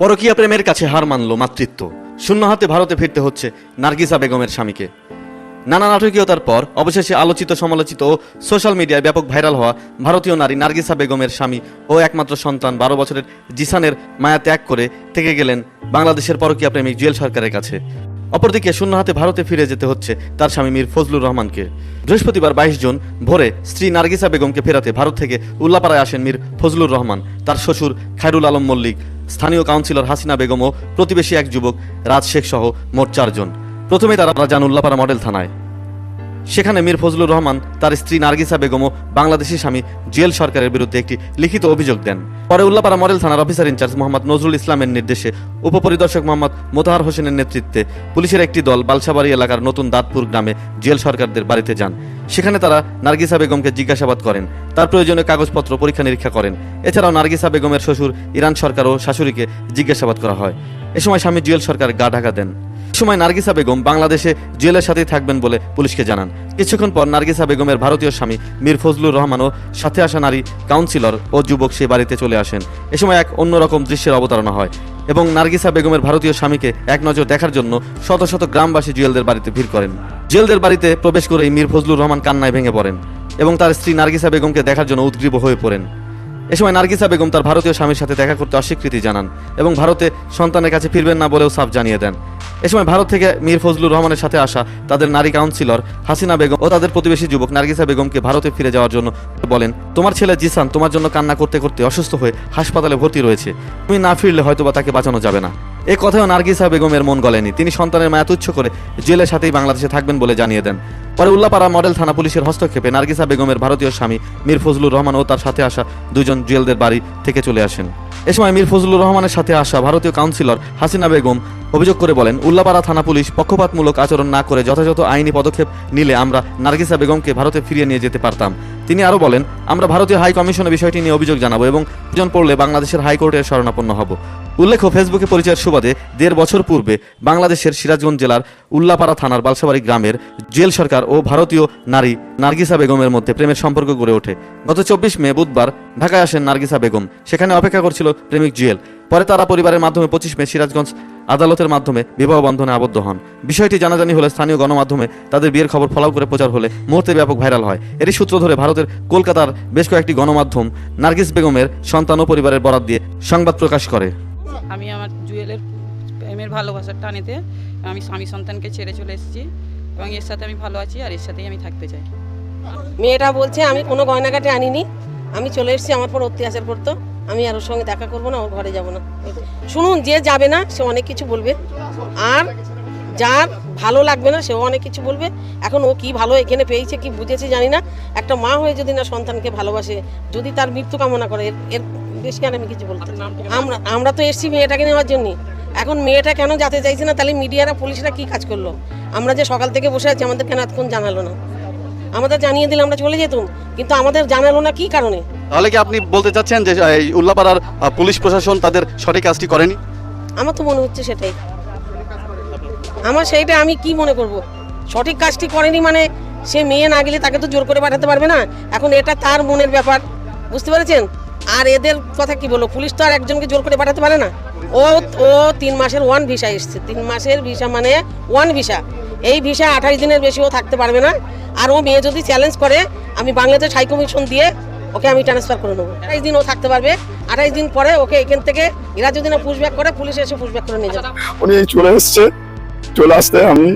পরকীয়া প্রেমের কাছে হার মানল মাতৃত্ব। শূন্য হাতে ভারতে ফিরতে হচ্ছে নার্গিসা বেগমের স্বামীকে। নানা নাটকীয়তার পর অবশেষে আলোচিত সমালোচিত ও সোশ্যাল মিডিয়ায় ব্যাপক ভাইরাল হওয়া ভারতীয় নারী নার্গিসা বেগমের স্বামী ও একমাত্র সন্তান বারো বছরের জিসানের মায়া ত্যাগ করে থেকে গেলেন বাংলাদেশের পরকীয়া প্রেমিক জুয়েল সরকারের কাছে। অপরদিকে শূন্য হাতে ভারতে ফিরে যেতে হচ্ছে তার স্বামী মীর ফজলুর রহমানকে। বৃহস্পতিবার বাইশ জুন ভোরে স্ত্রী নার্গিসা বেগমকে ফেরাতে ভারত থেকে উল্লাপাড়ায় আসেন মীর ফজলুর রহমান, তার শ্বশুর খায়রুল আলম মল্লিক। স্থানীয় কাউন্সিলর হাসিনা বেগম ও প্রতিবেশী এক যুবক রাজ শেখ সহ মোট চারজন। প্রথমে তারা জানুল্লাপাড়া মডেল থানায়। সেখানে মীর ফজলুর রহমান, তার স্ত্রী নার্গিসা বেগম ও বাংলাদেশি স্বামী জুয়েল সরকারের বিরুদ্ধে একটি লিখিত অভিযোগ দেন। পরে উল্লাপাড়া মডেল থানার officer in charge Mohammad Nazrul ইসলামের নির্দেশে উপপরিদর্শক মোহাম্মদ মোতাহার হোসেনের নেতৃত্বে পুলিশের একটি দল বালসাবাড়ি এলাকার নতুন দাঁতপুর গ্রামে জুয়েল সরকারদের বাড়িতে যান। সেখানে তারা নার্গিসা বেগমকে জিজ্ঞাসাবাদ করেন। তার প্রয়োজনীয় কাগজপত্র পরীক্ষা নিরীক্ষা করেন। এছাড়াও নার্গিসা বেগমের শ্বশুর ইরান সরকার ও শাশুড়িকে জিজ্ঞাসাবাদ করা হয়। এ সময় স্বামী জুয়েল সরকার গা ঢাকা দেন। সময় নার্গিসা বেগম বাংলাদেশে জুয়েলের সাথেই থাকবেন বলে পুলিশকে জানান। কিছুক্ষণ পর নার্গিসা বেগমের ভারতীয় স্বামী মীর ফজলুর রহমান ও সাথে আসা নারী কাউন্সিলর ও যুবক সে বাড়িতে চলে আসেন। এ সময় এক অন্যরকম দৃশ্যের অবতারণা হয় এবং নার্গিসা বেগমের ভারতীয় স্বামীকে এক নজর দেখার জন্য শত শত গ্রামবাসী জুয়েলদের বাড়িতে ভিড় করেন। জুয়েলদের বাড়িতে প্রবেশ করেই মীর ফজলুর রহমান কান্নায় ভেঙে পড়েন এবং তার স্ত্রী নার্গিসা বেগমকে দেখার জন্য উদ্গ্রীব হয়ে পড়েন। এ সময় নার্গিসা বেগম তার ভারতীয় স্বামীর সাথে দেখা করতে অস্বীকৃতি জানান এবং ভারতে সন্তানের কাছে ফিরবেন না বলেও সাফ জানিয়ে দেন। এ সময় ভারত থেকে মীর ফজলুর রহমানের সাথে আসা তাদের নারী কাউন্সিলর হাসিনা বেগম ও তাদের প্রতিবেশী যুবক নার্গিসা বেগমকে ভারতে ফিরে যাওয়ার জন্য বলেন, তোমার ছেলে জিসান তোমার জন্য কান্না করতে করতে অসুস্থ হয়ে হাসপাতালে ভর্তি রয়েছে। তুমি না ফিরলে হয়তোবা তাকে বাঁচানো যাবে না। এ কথাও নার্গিসা বেগমের মন গলেনি। তিনি সন্তানের মায়া তুচ্ছ করে জেলের সাথেই বাংলাদেশে থাকবেন বলে জানিয়ে দেন। পরে উল্লাপাড়া মডেল থানা পুলিশের হস্তক্ষেপে নার্গিসা বেগমের ভারতীয় স্বামী মীর ফজলুর রহমান ও তার সাথে আসা দুজন জুয়েলদের বাড়ি থেকে চলে আসেন। এ সময় মীর ফজলুর রহমানের সাথে আসা ভারতীয় কাউন্সিলর হাসিনা বেগম অভিযোগ করে বলেন, উল্লাপাড়া থানা পুলিশ পক্ষপাতমূলক আচরণ না করে যথাযথ আইনি পদক্ষেপ নিলে আমরা নার্গিসা বেগমকে ভারতে ফিরিয়ে নিয়ে যেতে পারতাম। তিনি আরও বলেন, আমরা ভারতীয় হাই কমিশনে বিষয়টি নিয়ে অভিযোগ জানাব এবং প্রয়োজন পড়লে বাংলাদেশের হাইকোর্টের শরণাপন্ন হব। উল্লেখ্য, ফেসবুকে পরিচয়ের সুবাদে দেড় বছর পূর্বে বাংলাদেশের সিরাজগঞ্জ জেলার উল্লাপাড়া থানার বালসাবাড়ি গ্রামের জেল সরকার ও ভারতীয় নারী নার্গিসা বেগমের মধ্যে প্রেমের সম্পর্ক গড়ে ওঠে। গত চব্বিশ মে বুধবার ঢাকায় আসেন নার্গিসা বেগম। সেখানে অপেক্ষা করছিল প্রেমিক জুয়েল। পরে তারা পরিবারের মাধ্যমে পঁচিশ মে সিরাজগঞ্জ আদালতের মাধ্যমে বিবাহ বন্ধনে আবদ্ধ হন। বিষয়টি জানাজানি হলে স্থানীয় গণমাধ্যমে তাদের বিয়ের খবর ফলাও করে প্রচার হলে মুহূর্তে ব্যাপক ভাইরাল হয়। এরই সূত্র ধরে ভারতের কলকাতার বেশ কয়েকটি গণমাধ্যম নার্গিস বেগমের সন্তান ও পরিবারের বরাত দিয়ে সংবাদ প্রকাশ করে। আমি আমার জুয়েলের প্রেমের ভালোবাসার টানেতে আমি স্বামী সন্তানকে ছেড়ে চলে এসেছি এবং এর সাথে আমি ভালো আছি আর এর সাথেই আমি থাকতে চাই। মেয়েটা বলছে, আমি কোনো গয়নাঘাটে আনিনি। আমি চলে এসেছি আমার পর অত্যাচার করতো আমি আর ওর সঙ্গে দেখা করব না, ওর ঘরে যাব না। শুনুন, যে যাবে না, সে অনেক কিছু বলবে। আর যার ভালো লাগবে না, সেও অনেক কিছু বলবে। এখন ও কি ভালো এখানে পেয়েছে, কি বুঝেছে জানি না। একটা মা হয়ে যদি না সন্তানকে ভালোবাসে, যদি তার মৃত্যু কামনা করে এর- আমি কিছু বলতে আমরা আমরা তো এসছি মেয়েটাকে নেওয়ার জন্য। এখন মেয়েটা কেন যাতে চাইছে না তাহলে মিডিয়ারা পুলিশরা কি কাজ করল? আমরা যে সকাল থেকে বসে আছি আমাদের কেন এতক্ষণ জানালো না? আমাদের জানিয়ে দিলে আমরা চলে যেতুম কিন্তু আমাদের জানালো না কি কারণে? তাহলে কি আপনি বলতে চাচ্ছেন যে এই উল্লাপাড়ার পুলিশ প্রশাসন তাদের সঠিক কাজটি করেনি? আমার তো মনে হচ্ছে সেটাই। আমার সেইটা আমি কি মনে করব? সঠিক কাজটি করেনি মানে সে মেয়ে না গেলে তাকে তো জোর করে পাঠাতে পারবে না? এখন এটা তার মনের ব্যাপার। বুঝতে পেরেছেন? আর এদের কথা কি বলো পুলিশ তো আর একজনকে জোর করে পাঠাতে পারে না। ও ও তিন মাসের ওয়ান ভিসা এসছে। তিন মাসের ভিসা মানে ওয়ান ভিসা এই ভিসা আঠাশ দিনের বেশি ও থাকতে পারবে না। আর ও মেয়ে যদি চ্যালেঞ্জ করে, আমি বাংলাদেশ হাই কমিশন দিয়ে ওকে আমি ট্রান্সফার করে নেব। আঠাইশ দিন ও থাকতে পারবে। আঠাইশ দিন পরে ওকে এখান থেকে এরা যদি না পুশব্যাক করে, পুলিশ এসে পুশব্যাক করে নিয়ে যাবে। উনি চলে এসছে। চলে আসতে আমি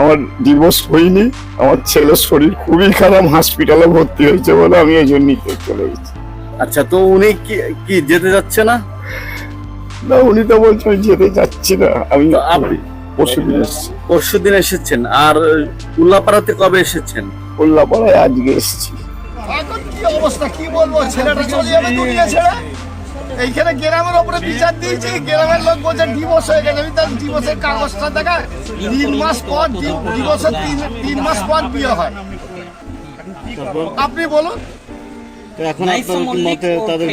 আমার ডিভোর্স হয়নি। আমার ছেলের শরীর খুবই খারাপ। হসপিটালে ভর্তি হয়েছে বলে আমি এই জন্যই চলে গেছি আচ্ছা তো উনি কি কি যেতে যাচ্ছে না? না উনি তো বলছে আমি যেতে যাচ্ছি না। আমি তো আপনি পরশু দিন এসেছি। পরশু দিন এসেছেন। আর উল্লাপাড়াতে কবে এসেছেন? উল্লাপাড়ায় আজকে এসেছি। এখন কি অবস্থা? কি বলব? ছেলেটা চলে যাবে দুনিয়া ছেড়ে? এইখানে গ্রামের ওপরে বিচার দিয়েছি। গ্রামের লোক বলছে ডিভোর্স হয়ে গেছে। আমি তার ডিভোর্সের কাগজটা দেখা তিন মাস পর ডিভোর্সের তিন তিন মাস পর বিয়ে হয়। আপনি বলুন। এখন আপনার মতে তাদের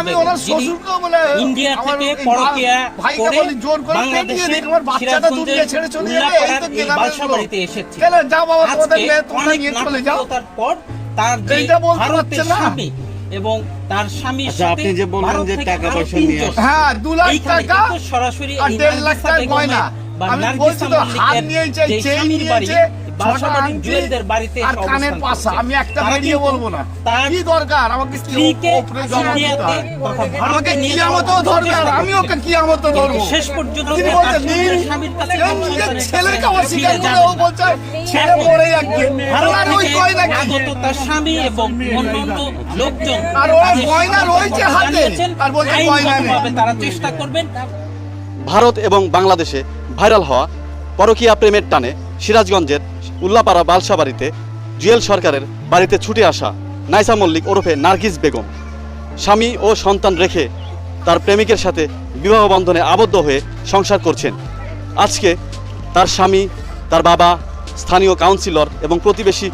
আমি ওনার শ্বশুরকেও বলে ইন্ডিয়া থেকে ওই করে জোর করে পেটিয়ে আমার বাচ্চাটা দুনিয়া ছেড়ে চলে যাবে এই তো এই গ্রামের লোক বাসাবাড়িতে এসেছে। কেন যাও বাবা তোমাদের মেয়ে তোমরা নিয়ে চলে যাও। নাটকীয়তার তার যে ভারতের স্বামী এবং তার স্বামীর আচ্ছা, সাথে আপনি যে বললেন যে টাকা পয়সা নিয়ে হ্যাঁ দু লাখ টাকা সরাসরি আর এই দেড় লাখ নার্গিসা টাকার গয়না। আমি বলছি তো, হাত মল্লিকের নিয়েছে, যে চেইন স্বামীর বাড়ি নিয়েছে, বাসাবাড়ি ছটা জুয়েলদের বাড়িতে আর কানের পাশা আমি একটা তারা বলব না। কি দরকার? আমাকে কি স্ত্রীকে ওপরে জমা দিতে সিরিয়াতে? তথা আমাকে ভারতে নিয়ে কিয়ামতো যাওয়ার ধরবে আর চেষ্টা আমি ওকে কিয়ামতো ধরবো। শেষ পর্যন্ত তিনি বলছে নীল স্বামীর কাছে কেউ কোনো নিজের সন্তানের ছেলেকে কাছে করে ও বলছে ছেলে এখন যাচ্ছে। ভারত আর ওই থেকে কি? তার স্বামী এবং অন্যান্য লোকজন আর ওর তাদের রয়েছে হাতে, আর বলছে গয়না নেই। তারা চেষ্টা করবেন। ভারত এবং বাংলাদেশে ভাইরাল হওয়া পরকীয়া প্রেমের টানে সিরাজগঞ্জের উল্লাপাড়া বালসা বাড়িতে জুয়েল সরকারের বাড়িতে ছুটে আসা নাইসা মল্লিক ওরফে নার্গিস বেগম। স্বামী ও সন্তান রেখে তার প্রেমিকের সাথে বিবাহ বন্ধনে আবদ্ধ হয়ে সংসার করছেন। আজকে তার স্বামী, তার বাবা, স্থানীয় কাউন্সিলর এবং প্রতিবেশী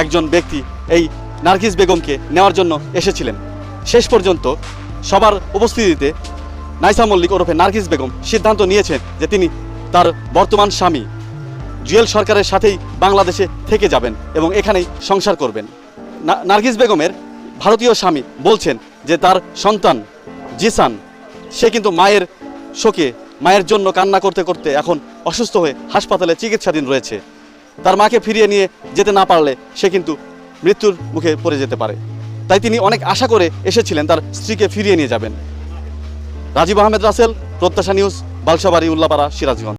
একজন ব্যক্তি এই নার্গিস বেগমকে নেওয়ার জন্য এসেছিলেন। শেষ পর্যন্ত সবার উপস্থিতিতে নাইসা মল্লিক ওরফে নার্গিস বেগম সিদ্ধান্ত নিয়েছেন যে তিনি তার বর্তমান স্বামী জুয়েল সরকারের সাথেই বাংলাদেশে থেকে যাবেন এবং এখানেই সংসার করবেন। নার্গিস বেগমের ভারতীয় স্বামী বলছেন যে তার সন্তান জিসান, সে কিন্তু মায়ের শোকে, মায়ের জন্য কান্না করতে করতে এখন অসুস্থ হয়ে হাসপাতালে চিকিৎসাধীন রয়েছে। তার মাকে ফিরিয়ে নিয়ে যেতে না পারলে সে কিন্তু মৃত্যুর মুখে পড়ে যেতে পারে। তাই তিনি অনেক আশা করে এসেছিলেন তার স্ত্রীকে ফিরিয়ে নিয়ে যাবেন। রাজীব আহমেদ রাসেল, প্রত্যাশা নিউজ, বালসাবাড়ি, উল্লাপাড়া, সিরাজগঞ্জ।